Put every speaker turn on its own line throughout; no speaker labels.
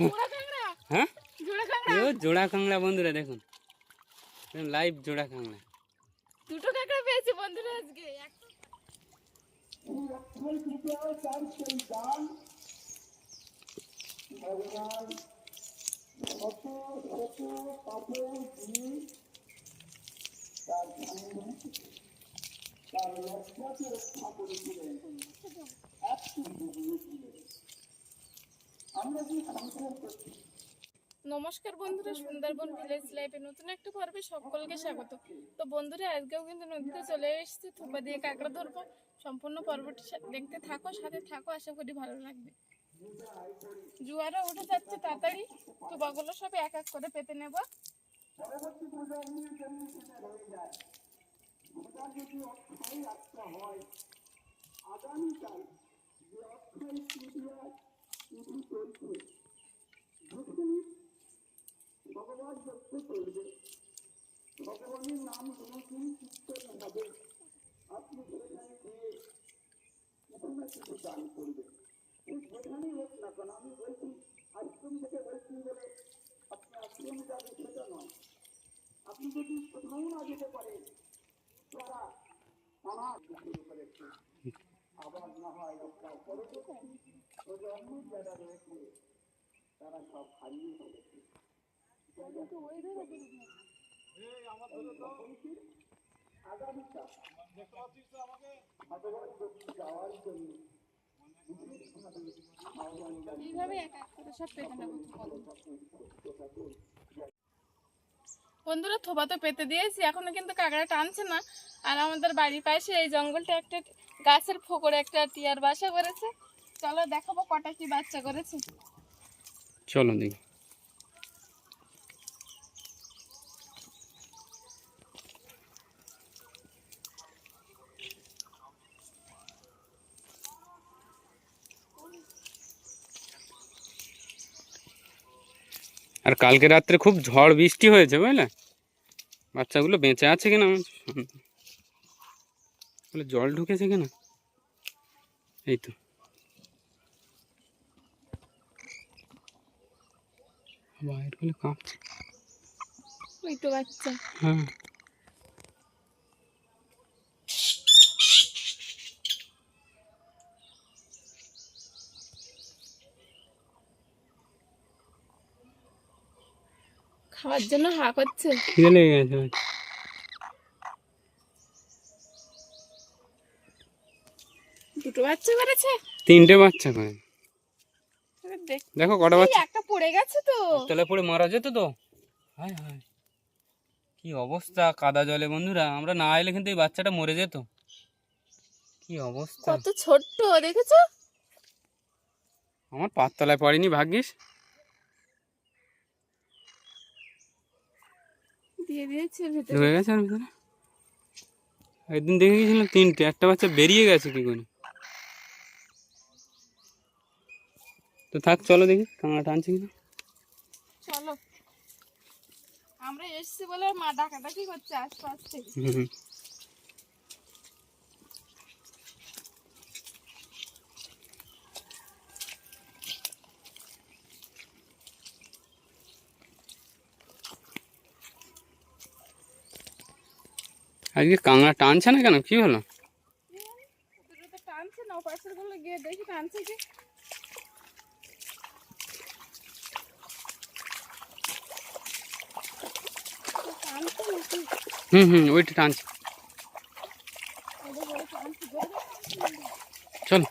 জোড়া
হ্যাঁ?
জোড়া কাঁকড়া?
কাংড়া বন্ধুরা দেখুন। লাইভ জোড়া কাংড়া
দুটো কাঁকড়া পেয়েছি বন্ধুরা আজকে। একটা নমস্কার বন্ধুরা, সুন্দরবন ভিলেজ লাইফে নতুন একটা পর্বে সকলকে স্বাগত। তো বন্ধুরা, আজকেও কিন্তু নদীতে চলে এসেছি, থোপা দিয়ে কাঁকড়া ধরবো। সম্পূর্ণ পর্বটি দেখতে থাকো, সাথে থাকো, আশা করি ভালো লাগবে। জুয়ারও উঠে যাচ্ছে তাড়াতাড়ি
তো থোপাগুলো
সব এক এক করে পেতে নেব।
ইতি চৈত্রে ভক্তি ভগবান ভক্তি করবে ভগবানের নাম কোনোদিন শিখতে হবে আপনি সেখানে গিয়ে কিছু না কিছু দান করবে যেখানেই না কেন আমি বলছি আশ্রম থেকে বলছি আপনি আশ্রম যাবে সেটা নয় আপনি যদি কোথাও না যেতে পারেন তারা আমার আবার না হয় লোকটা করতে
বন্ধুরা থোপা তো পেতে দিয়েছি, এখনও কিন্তু কাঁকড়া টানছে না। আর আমাদের বাড়ির পাশে এই জঙ্গলটা একটা গাছের ফোকরে একটা টিয়ার বাসা করেছে। চলো দেখাবো কটা কি বাচ্চা করেছে।
চলো দেখি। আর কালকে রাত্রে খুব ঝড় বৃষ্টি হয়েছে, বুঝলে? বাচ্চাগুলো বেঁচে আছে কিনা? জল ঢুকেছে কিনা? এই তো। বাইরগুলো কাঁপছে।
ওই তো বাচ্চা।
হ্যাঁ।
খাওয়ার জন্য হা করছে?
খিদে লেগে গেছে
দুটো বাচ্চা করেছে?
তিনটে বাচ্চা করে দেখো। কটা বাচ্চা
একটা পড়ে গেছে তো।
তলে পড়ে মারা যেত তো? হায় হায়। কি অবস্থা কাদা জলে বন্ধুরা। আমরা না এলে কিন্তু এই বাচ্চাটা মরে যেত। কি অবস্থা। কত
ছোট্ট দেখেছ?
আমার পাততলায় পড়েনি ভাগ্যিস।
দিয়ে দিয়েছে ভিতরে। ঢুকে
গেছে আর ভিতরে। একদিন দেখে গেছিলাম তিনটে একটা বাচ্চা বেরিয়ে গেছে কি করে? তো থাক চলো দেখি কাঁকড়া টানছে কিনা
চলো আমরা এসছি বলে মা ডাকাডাকি করছে আশপাশ থেকে
হুম হুম। আজকে কাঁকড়া টানছে না কেন কি হলো
দুটো তো টানছে না পাশেরগুলো গিয়ে দেখি টানছে কি টানছে নাকি
হুম হুম ওইটা টানছি। চলো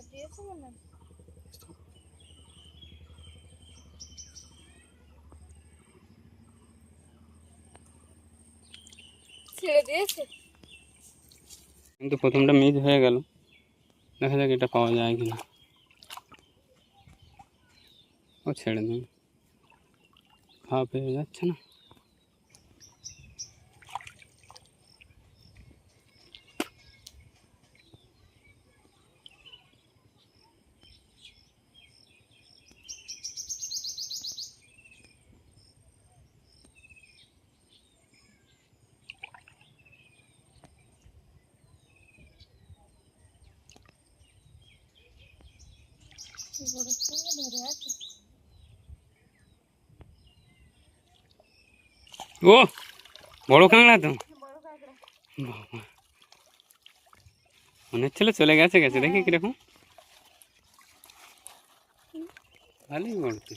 ছেড়ে ছেড়ে দিয়েছে মনে হয়। ছেড়ে দিয়েছে
কিন্তু প্রথমটা মিস হয়ে গেল দেখা যাক এটা পাওয়া যায় কিনা ও ছেড়ে দিন খাওয়া পেয়ে যাচ্ছে না ও বড় কাঁকড়া তো? মনে হচ্ছিল চলে গেছে গেছে দেখি কীরকম। ভালোই বড় তো।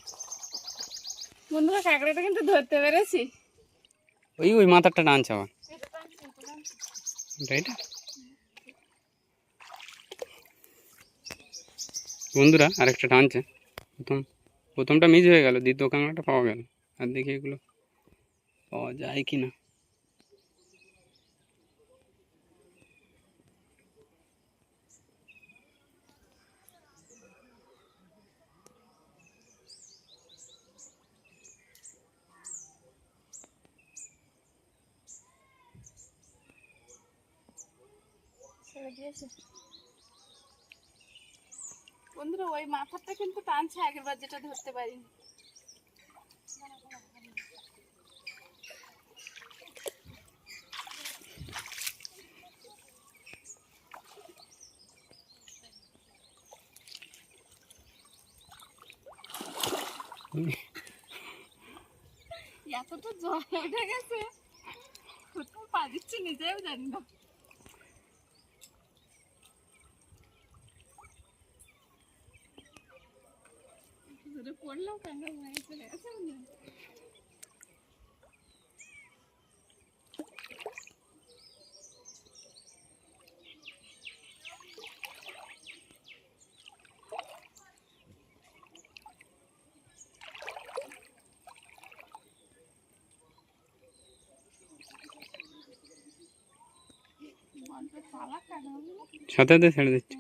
বন্ধুরা কাঁকড়াটা কিন্তু ধরতে পেরেছি।
ওই ওই মাথাটা টানছে আবার।
এটা টানছি, এটা টানছি।
এটা এটা বন্ধুরা আরেকটা টানছে প্রথম প্রথমটা মিস হয়ে গেল দ্বিতীয় কাঁকড়াটা পাওয়া গেল আর দেখি এগুলো পাওয়া যায় কি না
ছেড়ে দিয়েছে বন্ধুরা, ওই মাথাটা কিন্তু টানছে আগের বার যেটা ধরতে পারিনি। এতটা জল উঠে গেছে। কোথাও পা দিচ্ছি নিজেও জানি না ধরে পড়লাম কেন মায়ের চলে গেছে মনে হয়। বলটা চালাক কেন হলো?
সাথে সাথে ছেড়ে দিচ্ছে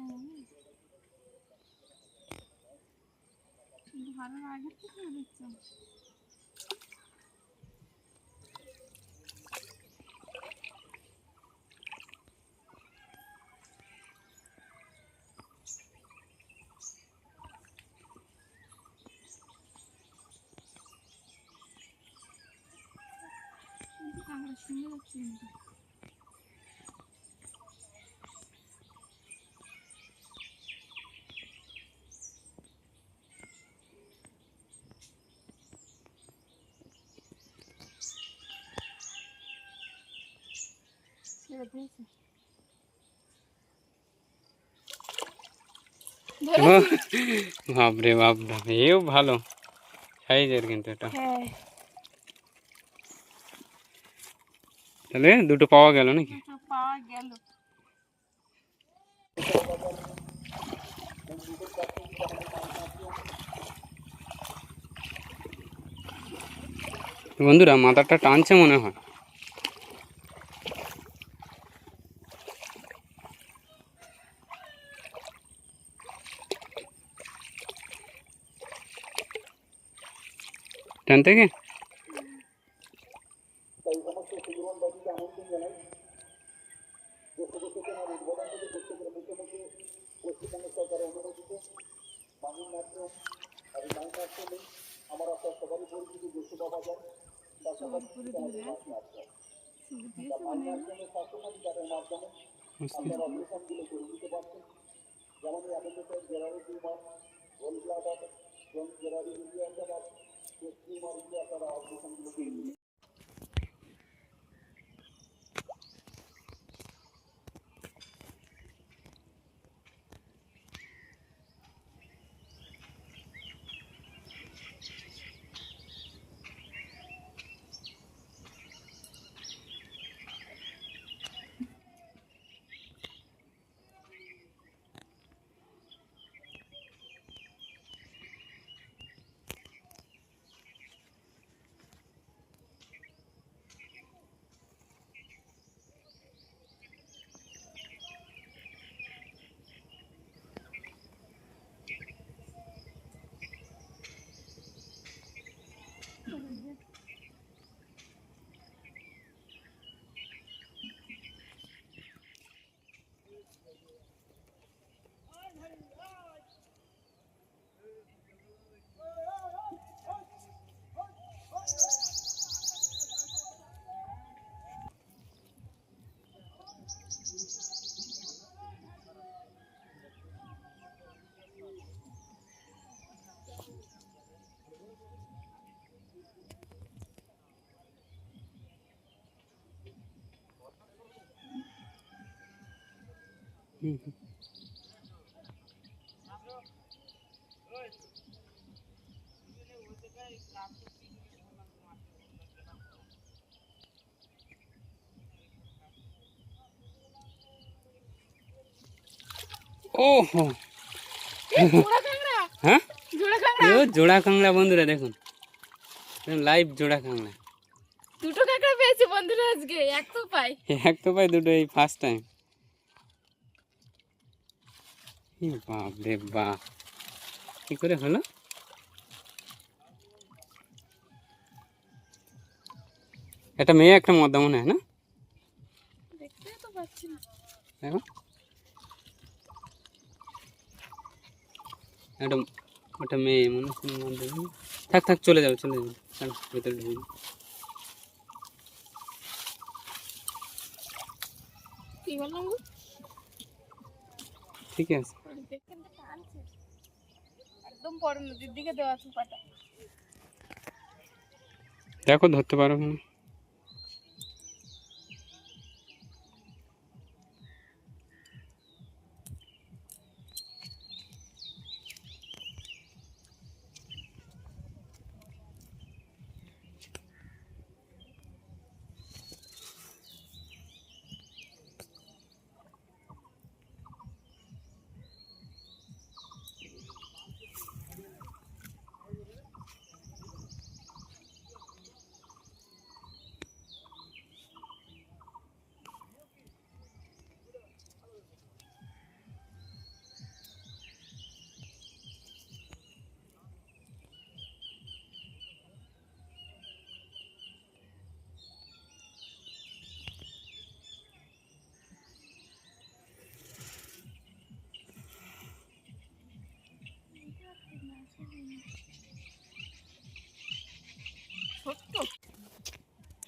ধরার আগে থেকে দেখছ কাঁকড়া সুন্দর হচ্ছে কিন্তু ছেড়ে দিয়েছে ও,
বাপরে বাপ বাপ এও ভালো সাইজের কিন্তু এটা
হ্যাঁ
তাহলে দুটো পাওয়া গেল নাকি
দুটো পাওয়া গেল
বন্ধুরা মাথাটা টানছে মনে হয় টানতে কি
Thank you.
ওহো
কাঁকড়া
হ্যাঁ জোড়া কাঁকড়া বন্ধুরা দেখুন লাইভ জোড়া কাংড়া
দুটো কাঁকড়া পেয়েছি বন্ধুরা আজকে এক তো পাই
এক তো পাই দুটো এই ফার্স্ট টাইম বাপ রে বাপ। কি করে হলো? একটা মেয়ে একটা মদ্দা মনে হয় না? দেখো। একটা ওটা মেয়ে মনে হচ্ছে। থাক থাক চলে যাবে চলে যাবে। চলো ভেতরে ঢুকে? ঠিক আছে।
একদম বড় নদীর দিকে দেওয়া থোপাটা
দেখো ধরতে পারো।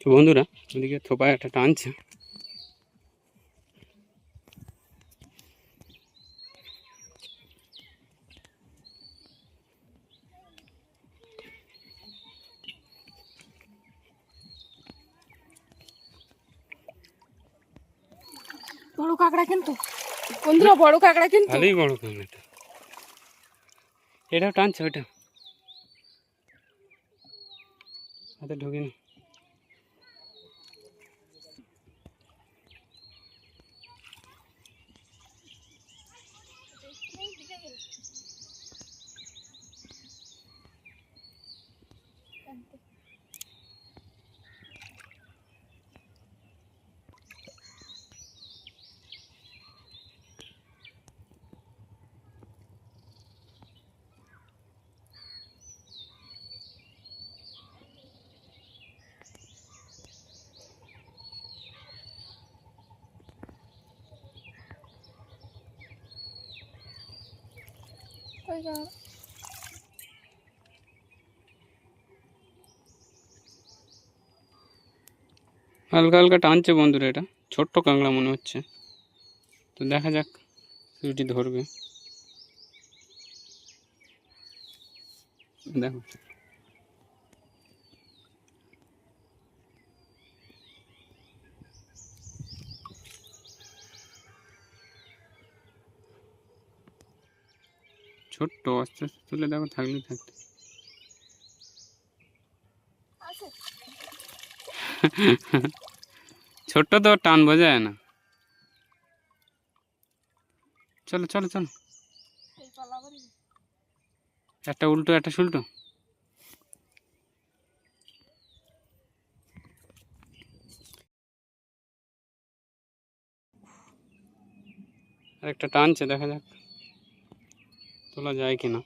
তো বন্ধুরা ওদিকে থোপায় একটা টানছে।
বড় কাঁকড়া কিন্তু। বন্ধুরা বড় কাঁকড়া কিন্তু। ভালোই
বড় কাঁকড়াটা। এটাও টানছে ওইটা। হাতে ঢুকে
Thank কই
হালকা হালকা টানছে বন্ধুরা এটা। ছোট্ট কাঁকড়া মনে হচ্ছে। তো দেখা যাক সুইটি ধরবে। দেখো। ছোট্ট, আস্তে আস্তে তুলে দেখো থাকলে থাকতে। ছোট্ট তো টান বোঝায় না। চলো চলো চলো। একটা উল্টো, একটা সুল্টো। একটা টানছে, দেখা যাক। তোলা যায় কিনা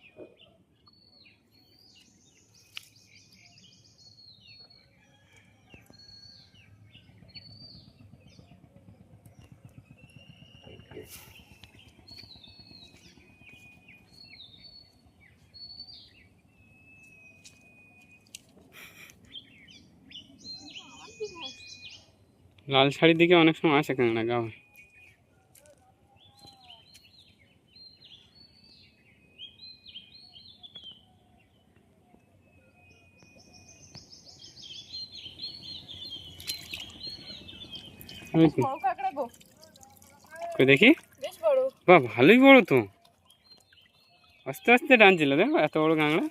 লাল শাড়ির দিকে অনেক সময় আসে কাঁকড়া গাও ওই দেখি।
বেশ
বা ভালোই বড় তো। আস্তে আস্তে টানছিল দেখো এত বড় কাঁকড়া।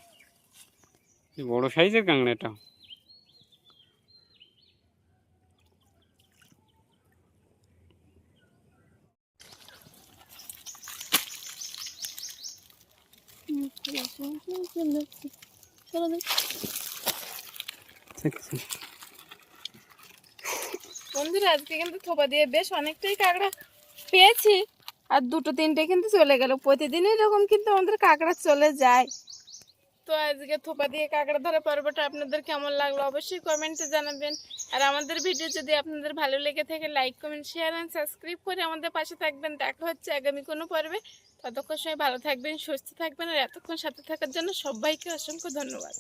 বড় সাইজের কাঁকড়া এটা।
বন্ধুরা, আজকে কিন্তু থোপা দিয়ে বেশ অনেকটাই কাঁকড়া পেয়েছি। আর দুটো তিনটে কিন্তু চলে গেল। প্রতিদিনই এরকম কিন্তু আমাদের কাঁকড়া চলে যায়। তো আজকে থোপা দিয়ে কাঁকড়া ধরা পর্বটা আপনাদের কেমন লাগল অবশ্যই কমেন্টে জানাবেন। আর আমাদের ভিডিও যদি আপনাদের ভালো লেগে থাকে, like, comment share and subscribe করে আমাদের পাশে থাকবেন। দেখা হচ্ছে আগামী কোনো পর্বে। ততক্ষণ সময় ভালো থাকবেন, সুস্থ থাকবেন, আর এতক্ষণ সাথে থাকার জন্য সবাইকে অসংখ্য ধন্যবাদ।